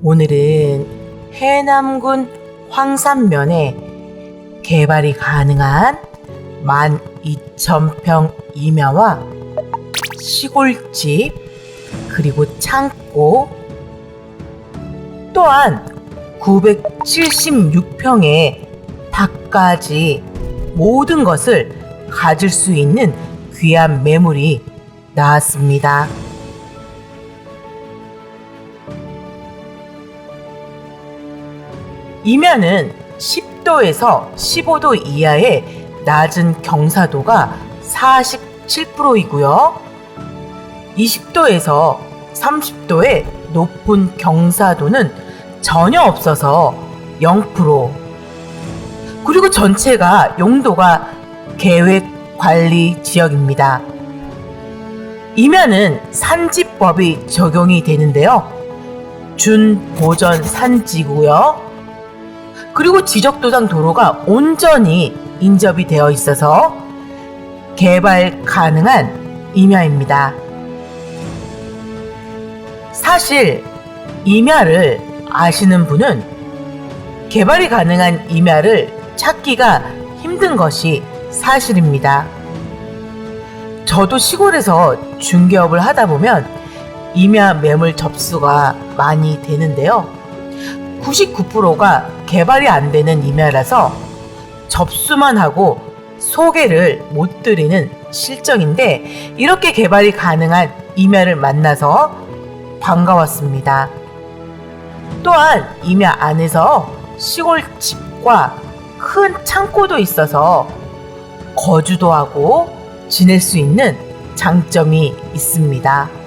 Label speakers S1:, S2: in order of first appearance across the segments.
S1: 오늘은 해남군 황산면에 개발이 가능한 12,000평 임야와 시골집 그리고 창고 또한 976평의 밭까지 모든 것을 가질 수 있는 귀한 매물이 나왔습니다. 이면은 10도에서 15도 이하의 낮은 경사도가 47%이고요. 20도에서 30도의 높은 경사도는 전혀 없어서 0%. 그리고 전체가 용도가 계획 관리 지역입니다. 이면은 산지법이 적용이 되는데요. 준 보전 산지고요. 그리고 지적도상 도로가 온전히 인접이 되어 있어서 개발 가능한 임야입니다. 사실 임야를 아시는 분은 개발이 가능한 임야를 찾기가 힘든 것이 사실입니다. 저도 시골에서 중개업을 하다 보면 임야 매물 접수가 많이 되는데요. 99%가 개발이 안 되는 임야라서 접수만 하고 소개를 못 드리는 실정인데 이렇게 개발이 가능한 임야를 만나서 반가웠습니다. 또한 임야 안에서 시골 집과 큰 창고도 있어서 거주도 하고 지낼 수 있는 장점이 있습니다.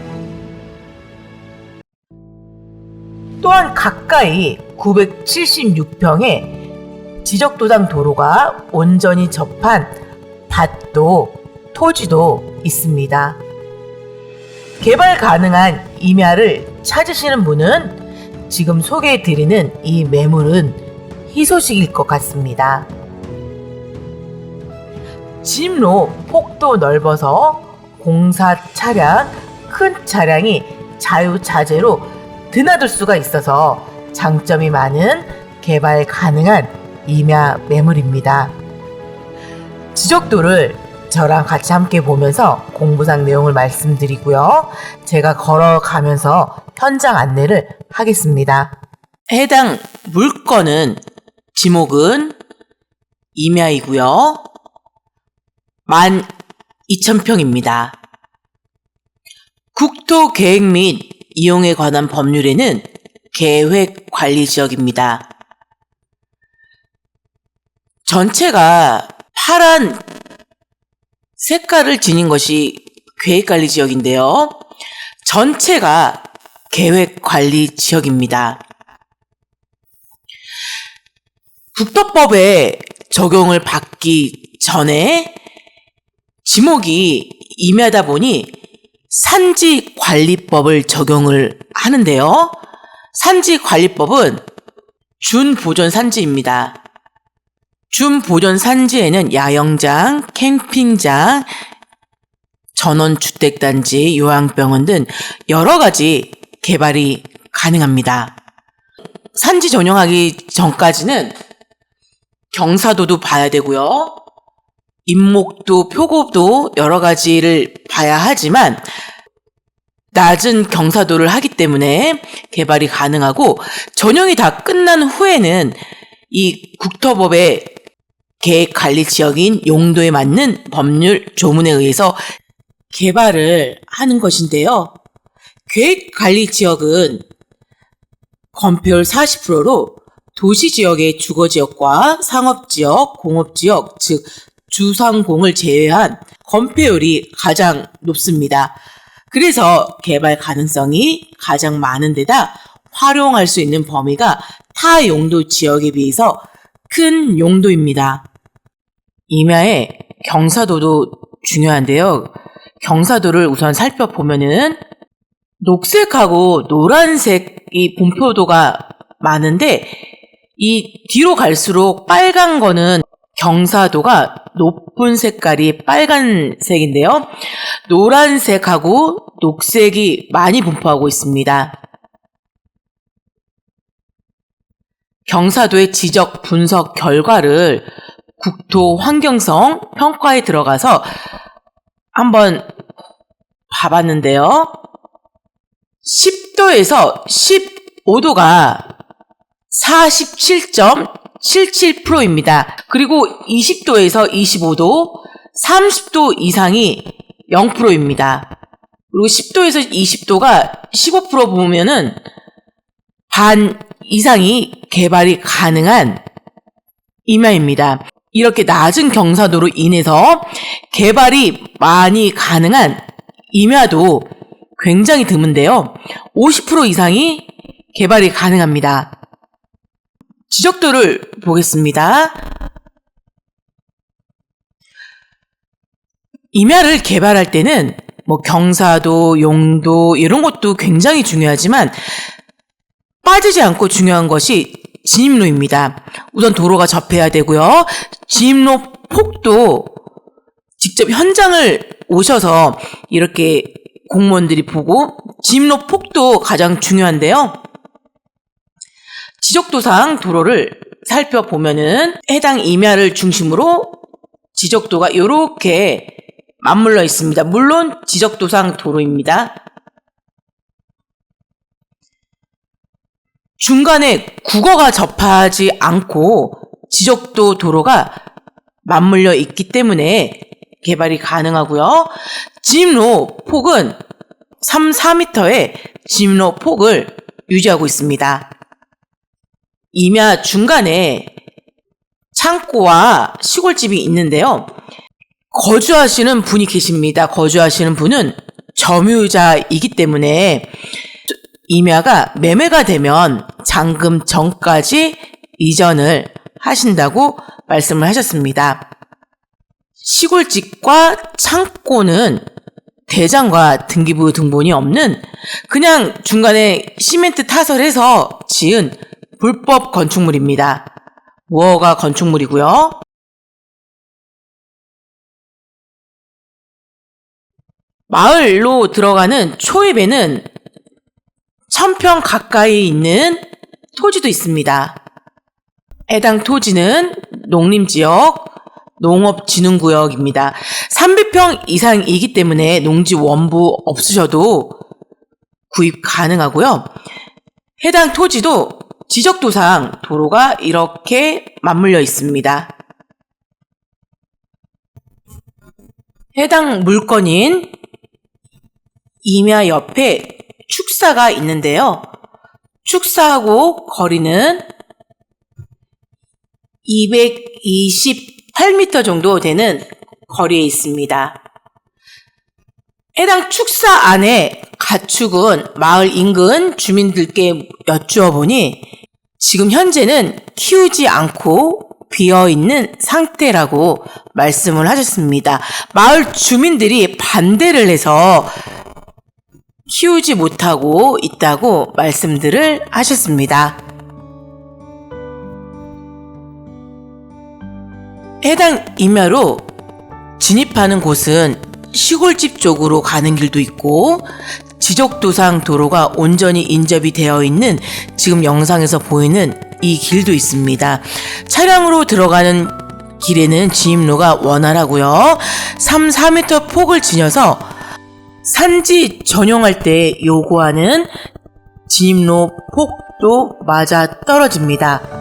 S1: 또한 가까이 976평의 지적도당 도로가 온전히 접한 밭도 토지도 있습니다. 개발 가능한 임야를 찾으시는 분은 지금 소개해드리는 이 매물은 희소식일 것 같습니다. 진로 폭도 넓어서 공사 차량, 큰 차량이 자유자재로 드나들 수가 있어서 장점이 많은 개발 가능한 임야 매물입니다. 지적도를 저랑 같이 함께 보면서 공부상 내용을 말씀드리고요. 제가 걸어가면서 현장 안내를 하겠습니다. 해당 물건은 지목은 임야이고요. 12,000평입니다. 국토 계획 및 이용에 관한 법률에는 계획 관리 지역입니다. 전체가 파란 색깔을 지닌 것이 계획 관리 지역인데요. 전체가 계획 관리 지역입니다. 국토법에 적용을 받기 전에 지목이 임야다 보니 산지관리법을 적용을 하는데요. 산지관리법은 준보존 산지입니다. 준보존 산지에는 야영장, 캠핑장, 전원주택단지, 요양병원 등 여러 가지 개발이 가능합니다. 산지 전용하기 전까지는 경사도도 봐야 되고요. 인목도 표고도 여러 가지를 봐야 하지만 낮은 경사도를 하기 때문에 개발이 가능하고 전용이 다 끝난 후에는 이 국토법의 계획 관리 지역인 용도에 맞는 법률 조문에 의해서 개발을 하는 것인데요. 계획 관리 지역은 건폐율 40%로 도시 지역의 주거 지역과 상업 지역, 공업 지역, 즉 주상공을 제외한 건폐율이 가장 높습니다. 그래서 개발 가능성이 가장 많은 데다 활용할 수 있는 범위가 타 용도 지역에 비해서 큰 용도입니다. 임야의 경사도도 중요한데요. 경사도를 우선 살펴보면은 녹색하고 노란색이 본표도가 많은데 이 뒤로 갈수록 빨간 거는 경사도가 높은 색깔이 빨간색인데요. 노란색하고 녹색이 많이 분포하고 있습니다. 경사도의 지적 분석 결과를 국토 환경성 평가에 들어가서 한번 봐봤는데요. 10도에서 15도가 47.77%입니다. 그리고 20도에서 25도, 30도 이상이 0%입니다. 그리고 10도에서 20도가 15% 보면은 반 이상이 개발이 가능한 임야입니다. 이렇게 낮은 경사도로 인해서 개발이 많이 가능한 임야도 굉장히 드문데요. 50% 이상이 개발이 가능합니다. 지적도를 보겠습니다. 임야를 개발할 때는 뭐 경사도, 용도 이런 것도 굉장히 중요하지만 빠지지 않고 중요한 것이 진입로입니다. 우선 도로가 접해야 되고요. 진입로 폭도 직접 현장을 오셔서 이렇게 공무원들이 보고 진입로 폭도 가장 중요한데요. 지적도상 도로를 살펴보면은 해당 임야를 중심으로 지적도가 이렇게 맞물려 있습니다. 물론 지적도상 도로입니다. 중간에 국어가 접하지 않고 지적도 도로가 맞물려 있기 때문에 개발이 가능하고요. 진입로 폭은 3, 4m의 진입로 폭을 유지하고 있습니다. 임야 중간에 창고와 시골집이 있는데요. 거주하시는 분이 계십니다. 거주하시는 분은 점유자이기 때문에 임야가 매매가 되면 잔금 전까지 이전을 하신다고 말씀을 하셨습니다. 시골집과 창고는 대장과 등기부 등본이 없는 그냥 중간에 시멘트 타설해서 지은 불법 건축물입니다. 무허가 건축물이고요. 마을로 들어가는 초입에는 천평 가까이 있는 토지도 있습니다. 해당 토지는 농림지역, 농업진흥구역입니다. 300평 이상이기 때문에 농지 원부 없으셔도 구입 가능하고요. 해당 토지도 지적도상 도로가 이렇게 맞물려 있습니다. 해당 물건인 임야 옆에 축사가 있는데요. 축사하고 거리는 228m 정도 되는 거리에 있습니다. 해당 축사 안에 가축은 마을 인근 주민들께 여쭈어 보니 지금 현재는 키우지 않고 비어 있는 상태라고 말씀을 하셨습니다. 마을 주민들이 반대를 해서 키우지 못하고 있다고 말씀들을 하셨습니다. 해당 임야로 진입하는 곳은 시골집 쪽으로 가는 길도 있고 지적도상 도로가 온전히 인접이 되어 있는 지금 영상에서 보이는 이 길도 있습니다. 차량으로 들어가는 길에는 진입로가 원활하고요. 3, 4m 폭을 지녀서 산지 전용할 때 요구하는 진입로 폭도 맞아 떨어집니다.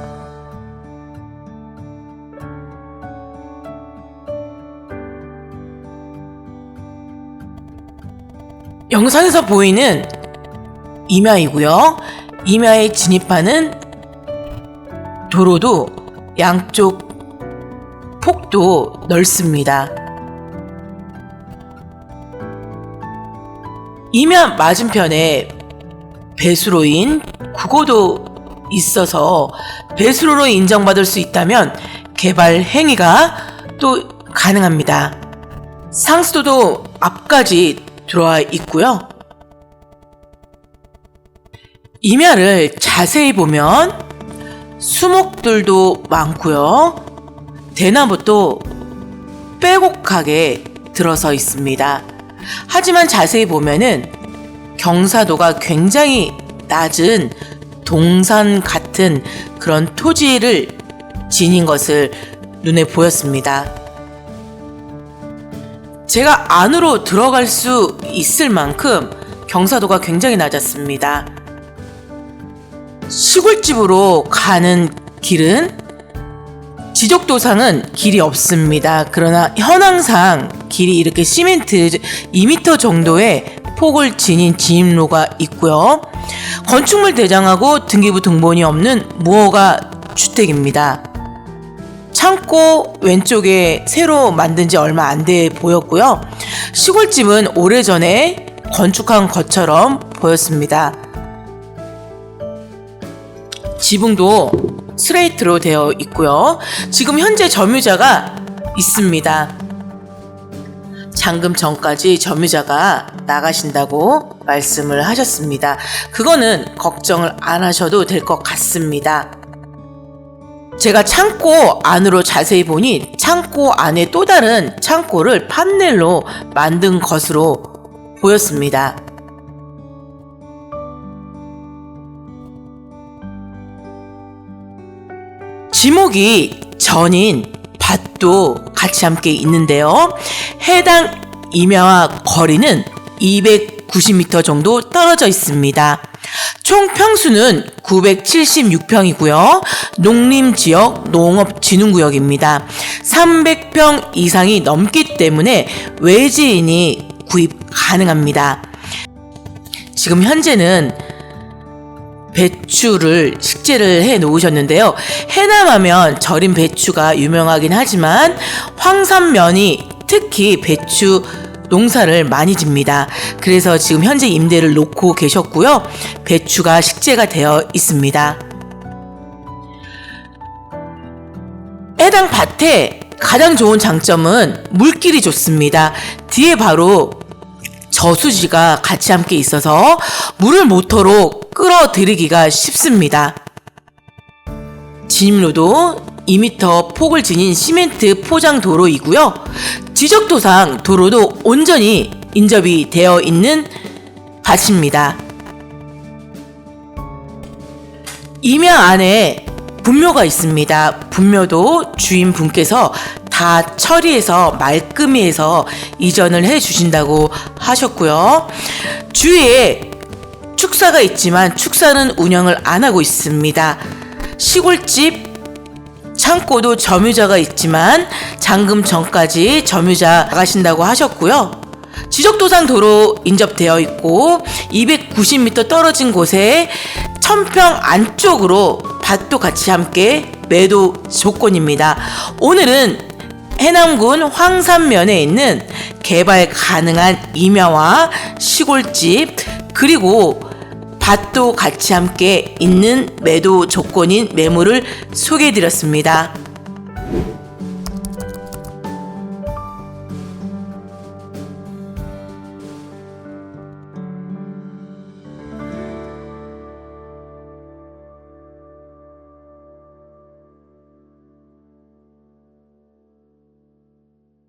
S1: 영상에서 보이는 임야이고요. 임야에 진입하는 도로도 양쪽 폭도 넓습니다. 임야 맞은편에 배수로인 국어도 있어서 배수로로 인정받을 수 있다면 개발 행위가 또 가능합니다. 상수도도 앞까지 들어와 있고요. 임야를 자세히 보면 수목들도 많고요. 대나무도 빼곡하게 들어서 있습니다. 하지만 자세히 보면은 경사도가 굉장히 낮은 동산 같은 그런 토지를 지닌 것을 눈에 보였습니다. 제가 안으로 들어갈 수 있을 만큼 경사도가 굉장히 낮았습니다. 시골집으로 가는 길은 지적도상은 길이 없습니다. 그러나 현황상 길이 이렇게 시멘트 2m 정도의 폭을 지닌 진입로가 있고요. 건축물 대장하고 등기부 등본이 없는 무허가 주택입니다. 창고 왼쪽에 새로 만든 지 얼마 안 돼 보였고요. 시골집은 오래전에 건축한 것처럼 보였습니다. 지붕도 스레이트로 되어 있고요. 지금 현재 점유자가 있습니다. 잠금 전까지 점유자가 나가신다고 말씀을 하셨습니다. 그거는 걱정을 안 하셔도 될 것 같습니다. 제가 창고 안으로 자세히 보니 창고 안에 또 다른 창고를 판넬로 만든 것으로 보였습니다. 지목이 전인 밭도 같이 함께 있는데요. 해당 임야와 거리는 290m 정도 떨어져 있습니다. 총 평수는 976평이고요. 농림지역 농업진흥구역입니다. 300평 이상이 넘기 때문에 외지인이 구입 가능합니다. 지금 현재는 배추를 식재를 해 놓으셨는데요. 해남하면 절인 배추가 유명하긴 하지만 황산면이 특히 배추 농사를 많이 집니다. 그래서 지금 현재 임대를 놓고 계셨고요. 배추가 식재가 되어 있습니다. 해당 밭에 가장 좋은 장점은 물길이 좋습니다. 뒤에 바로 저수지가 같이 함께 있어서 물을 모터로 끌어들이기가 쉽습니다. 진입로도 2m 폭을 지닌 시멘트 포장 도로이고요. 지적도상 도로도 온전히 인접이 되어 있는 밭입니다. 임야 안에 분묘가 있습니다. 분묘도 주인 분께서 다 처리해서 말끔히 해서 이전을 해 주신다고 하셨고요. 주위에 축사가 있지만 축사는 운영을 안 하고 있습니다. 시골집 창고도 점유자가 있지만 잔금 전까지 점유자 나가신다고 하셨고요. 지적도상 도로 인접되어 있고 290m 떨어진 곳에 천평 안쪽으로 밭도 같이 함께 매도 조건입니다. 오늘은 해남군 황산면에 있는 개발 가능한 임야와 시골집 그리고 밭도 같이 함께 있는 매도 조건인 매물을 소개해 드렸습니다.